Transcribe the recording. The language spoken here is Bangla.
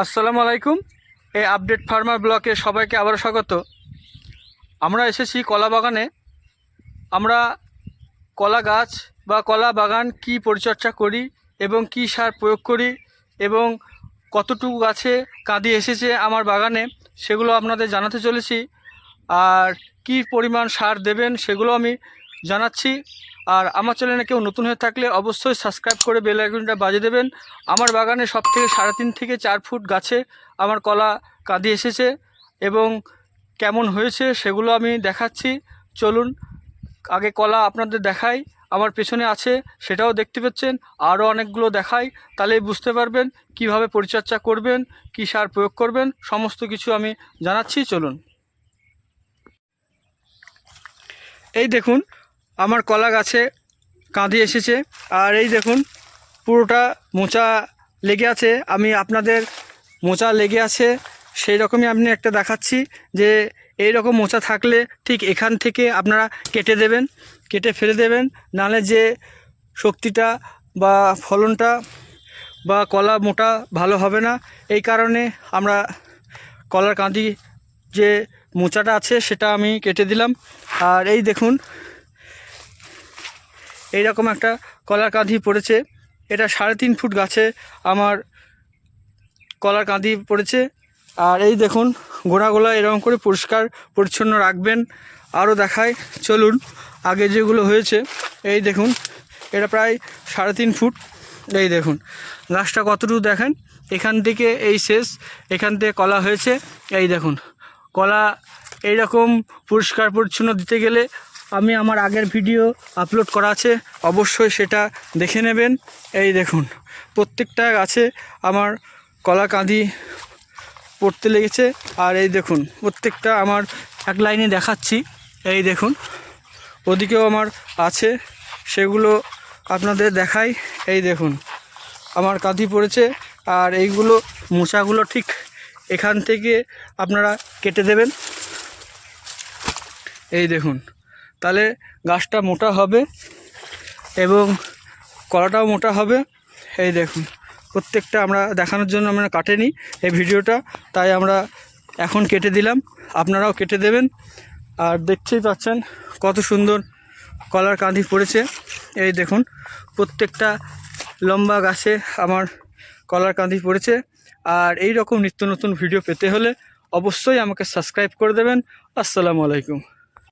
আসসালামু আলাইকুম। এই আপডেট ফার্মার ব্লকে সবাইকে আবার স্বাগত। আমরা এসেছি কলা বাগানে। আমরা কলা গাছ বা কলা বাগান কি পরিচর্যা করি এবং কি সার প্রয়োগ করি এবং কতটুকু গাছে কাঁদি এসেছে আমার বাগানে সেগুলো আপনাদের জানাতে চলেছি। আর কি পরিমাণ সার দেবেন সেগুলো আমি জানাচ্ছি। আর আমার চ্যানেলে কেউ নতুন হয়ে থাকলে অবশ্যই সাবস্ক্রাইব করে বেল আইকনটা বাজিয়ে দেবেন। আমার বাগানে সব থেকে সাড়ে তিন থেকে চার ফুট গাছে আমার কলা কাঁদি এসেছে এবং কেমন হয়েছে সেগুলো আমি দেখাচ্ছি। চলুন, আগে কলা আপনাদের দেখাই। আমার পেছনে আছে, সেটাও দেখতে পাচ্ছেন, আরও অনেকগুলো দেখাই। তাহলেই বুঝতে পারবেন কীভাবে পরিচর্যা করবেন, কী সার প্রয়োগ করবেন, সমস্ত কিছু আমি জানাচ্ছি। চলুন। এই দেখুন আমার কলা গাছে কাঁদি এসেছে। আর এই দেখুন, পুরোটা মোচা লেগে আছে। আমি আপনাদের মোচা লেগে আছে, সেই রকমই আপনি একটা দেখাচ্ছি যে এই রকম মোচা থাকলে ঠিক এখান থেকে আপনারা কেটে দেবেন, কেটে ফেলে দেবেন। নাহলে যে শক্তিটা বা ফলনটা বা কলা মোটা ভালো হবে না। এই কারণে আমরা কলার কাঁদি যে মোচাটা আছে, সেটা আমি কেটে দিলাম। আর এই দেখুন এই রকম একটা কলার কাঁধি পড়েছে। এটা সাড়ে তিন ফুট গাছে আমার কলার কাঁধি পড়েছে। আর এই দেখুন, গোড়াগুলো এরকম করে পরিষ্কার পরিচ্ছন্ন রাখবেন। আরও দেখায় চলুন, আগে যেগুলো হয়েছে, এই দেখুন, এটা প্রায় সাড়ে তিন ফুট। এই দেখুন গাছটা কতটুকু দেখেন? এখান থেকে এই শেষ, এখান থেকে কলা হয়েছে। এই দেখুন, কলা এইরকম পরিষ্কার পরিচ্ছন্ন দিতে গেলে আমি আমার আগের ভিডিও আপলোড করা আছে, অবশ্যই সেটা দেখে নেবেন। এই দেখুন, প্রত্যেকটা গাছে আমার কলা কাঁদি পড়তে লেগেছে। আর এই দেখুন, প্রত্যেকটা আমার এক লাইনে দেখাচ্ছি। এই দেখুন, ওদিকেও আমার আছে, সেগুলো আপনাদের দেখাই। এই দেখুন, আমার কাঁদি পড়েছে। আর এইগুলো মোচাগুলো ঠিক এখান থেকে আপনারা কেটে দেবেন। এই দেখুন তাহলে গাছটা মোটা হবে এবং কলাটাও মোটা হবে। এই দেখুন, প্রত্যেকটা আমরা দেখানোর জন্য আমরা কাটেনি এই ভিডিওটা, তাই আমরা এখন কেটে দিলাম। আপনারাও কেটে দেবেন। আর দেখতেই পাচ্ছেন কত সুন্দর কলার কাঁধি পড়েছে। এই দেখুন, প্রত্যেকটা লম্বা গাছে আমার কলার কাঁধি পড়েছে। আর এই রকম নিত্য নতুন ভিডিও পেতে হলে অবশ্যই আমাকে সাবস্ক্রাইব করে দেবেন। আসসালামু আলাইকুম।